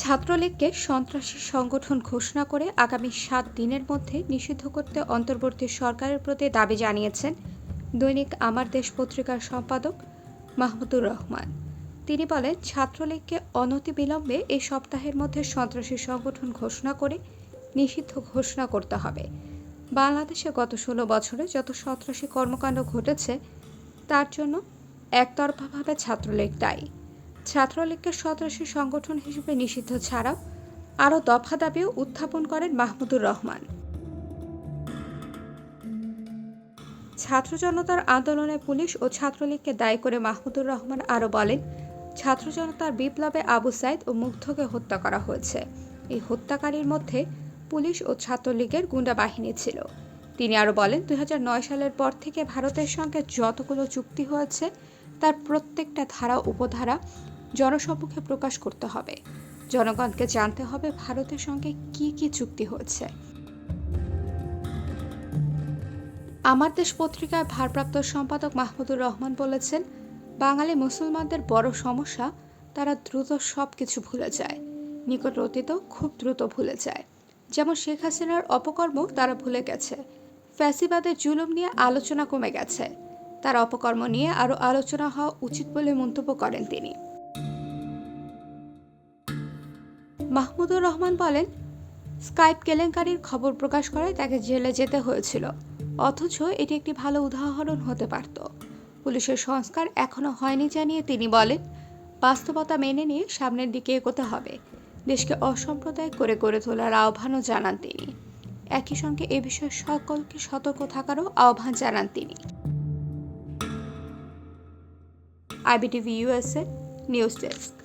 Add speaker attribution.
Speaker 1: ছাত্রলীগকে সন্ত্রাসী সংগঠন ঘোষণা করে আগামী সাত দিনের মধ্যে নিষিদ্ধ করতে অন্তর্বর্তী সরকারের প্রতি দাবি জানিয়েছেন দৈনিক আমার দেশ পত্রিকার সম্পাদক মাহমুদুর রহমান। তিনি বলেন, ছাত্রলীগকে অনতিবিলম্বে এই সপ্তাহের মধ্যে সন্ত্রাসী সংগঠন ঘোষণা করে নিষিদ্ধ ঘোষণা করতে হবে। বাংলাদেশে গত ষোলো বছরে যত সন্ত্রাসী কর্মকাণ্ড ঘটেছে, তার জন্য একতরফাভাবে ছাত্রলীগ দায়ী। ছাত্রলীগকে সন্ত্রাসী সংগঠন হিসেবে নিষিদ্ধ ছাড়াও আরও দফা দাবিও উত্থাপন করেন মাহমুদুর রহমান। ছাত্র জনতার আন্দোলনে পুলিশ ও ছাত্রলীগকে দায়ী করে মাহমুদুর রহমান আরও বলেন, ছাত্র জনতার বিপ্লবে আবু সাইদ ও মুগ্ধকে হত্যা করা হয়েছে। এই হত্যাকারীর মধ্যে পুলিশ ও ছাত্রলীগের গুন্ডা বাহিনী ছিল। তিনি আরও বলেন, দুই হাজার নয় সালের পর থেকে ভারতের সঙ্গে যতগুলো চুক্তি হয়েছে, তার প্রত্যেকটা ধারা, উপধারা জনসম্মুখে প্রকাশ করতে হবে। জনগণকে জানতে হবে ভারতের সঙ্গে কি কি চুক্তি হয়েছে। আমার দেশ পত্রিকার ভারপ্রাপ্ত সম্পাদক মাহমুদুর রহমান বলেছেন, বাঙালি মুসলমানদের বড় সমস্যা, তারা দ্রুত সব কিছু ভুলে যায়। নিকট অতীত খুব দ্রুত ভুলে যায়। যেমন শেখ হাসিনার অপকর্ম তারা ভুলে গেছে। ফ্যাসিবাদের জুলুম নিয়ে আলোচনা কমে গেছে। তার অপকর্ম নিয়ে আরও আলোচনা হওয়া উচিত বলে মন্তব্য করেন তিনি। মাহমুদুর রহমান বলেন, স্কাইপ কেলেঙ্কারির খবর প্রকাশ করায় তাকে জেলে যেতে হয়েছিল। অথচ এটি একটি ভালো উদাহরণ হতে পারত। পুলিশের সংস্কার এখনও হয়নি জানিয়ে তিনি বলেন, বাস্তবতা মেনে নিয়ে সামনের দিকে এগোতে হবে। দেশকে অসাম্প্রদায়িক করে গড়ে তোলার আহ্বানও জানান তিনি। একই সঙ্গে এ বিষয়ে সকলকে সতর্ক থাকারও আহ্বান জানান তিনি। IBTV USA news desk.